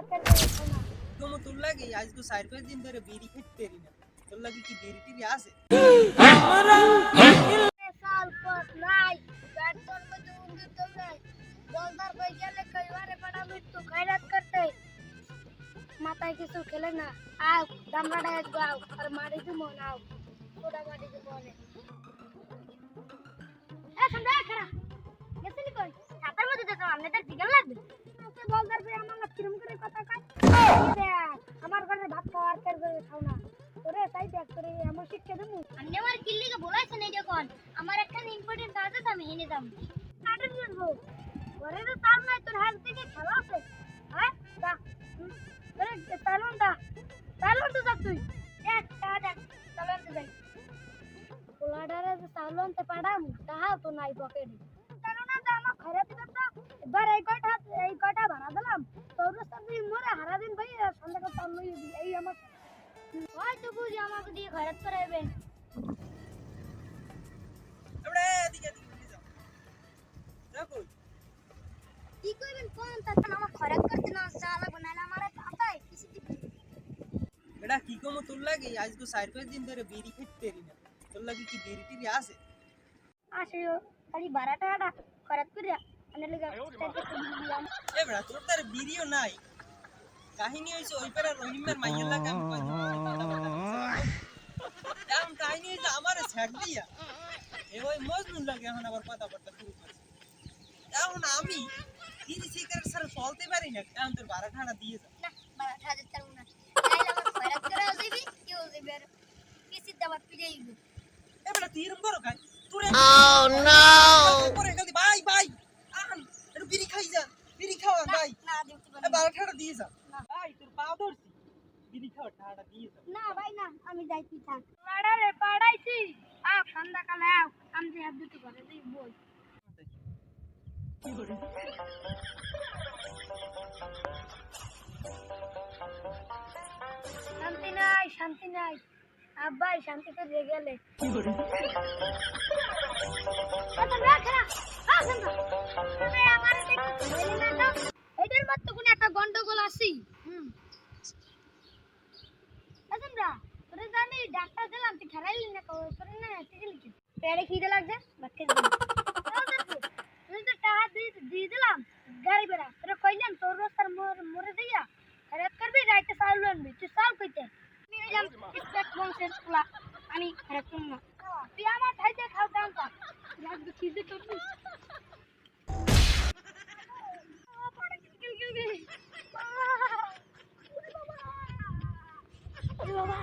Worker করে না তুমি তোর লাগে আজকে চার পাঁচ দিন ধরে বিড়ি খেতে পারি না তোর লাগে কি বিড়ি টিড়ি আছে সাল পথ নাই গান তোর মধ্যে উন্দিত তো নাই বলদার কই গেলে কইবারে বড় মৃত্যু খয়রাত করতে মাথায় কিছু খেলে না আও দামড়া ডাক আও আর মারি দি মন আও ওটা মারি দি মনে এ সন্ধ্যা খারা গেছিলি কই ছাতার মধ্যে তো আমনে তার দিগাল লাগবে তুই বলদার কথা কয় আমার ঘরে ভাত খাওয়ার কের করে খাও না। তোরে তাই দেখ তোরে আমার শিক্ষা দেবো। আপনি আমার কিল্লিকে বলাইছেন এই যখন। আমার একটা ইম্পর্টেন্ট কাজ আছে আমি এনে কাটে দিবো ঘরে তো তার নাই তোর হাত থেকে খেলা আছে। হ্যাঁ দা তালন দা তালন তো তুই। দেখ তা দেখ তালন তো যাই। পোলাডারে তালন তে পাড়াম তাহা তো নাই পকেটে। তালন দা আমার ঘরে থেকে তো এবার এই কয়টা এই কয়টা ভাড়া দিলাম তোর সাথে মরে হারা দিন ভাই সন্ধ্যাকে তাল লই এই আমার হয়তো বুঝি আমাকে দিয়ে খরচ কই? কি করবেন কোন? তখন আমার খরচ করতে না চা লাগবে নাহলে আমার পাতায় কিছু দিবেন বেটা কি কমো তোর লাগে? আজকে চার পাঁচ দিন ধরে বিড়ি খেতে পারি না। তোর লাগে কি বিড়ি টিড়ি আছে? আসিও খালি খরচ করিয়া এ বেটা তোর তার বিড়িও নাই। কাহিনী হয়েছে ওই পারে রহিমের মাইয়ের লাগে আমি এখন কাহিনী হয়েছে আমার ছাড় দিয়া। এ ওই মজনুর লাগে এখন আবার কথাবার্তা শুরু করছে। এখন আমি বিড়ি সিগারেট ছাড়া চলতে পারি না এখন তোর বারো ঠান্ডা দিয়ে যা। না বাবা খাওয়া ভাই না দিতে এ পারবি বারো ঠান্ডা দিয়ে যা। ভাই তোর পা ধরছি। বিড়ি খাওয়া ঠান্ডা দিয়ে যা। না ভাই না আমি যাই তুই থাক পাড়ারে পাড়াইছি। আও সন্ধ্যাকালে আও আমি হাত দুটো করে দিই বল। শান্তি নাই শান্তি নাই। আব্বাই শান্তিতে যে গেলে এটার মধ্যে কোনো একটা গন্ডগোল আছি। আজমরা তোরে জানি ডাক্তার দিলাম, তুই খেলাইলি না, তোরে না ঠিক লিখি লাগছে? বাক্কে তুই তো টাকা দিয়ে দিলাম, গাড়ি বেড়া তোরে কইলাম, তোর রাস্তার মোর দিয়া খরচ করবি, রাইতে চাউল আনবি। তুই চাউল কইতে? আমি হইলাম আমি তুই আমার খাইতে খাও পা লাগবে খিদে করবি 老爸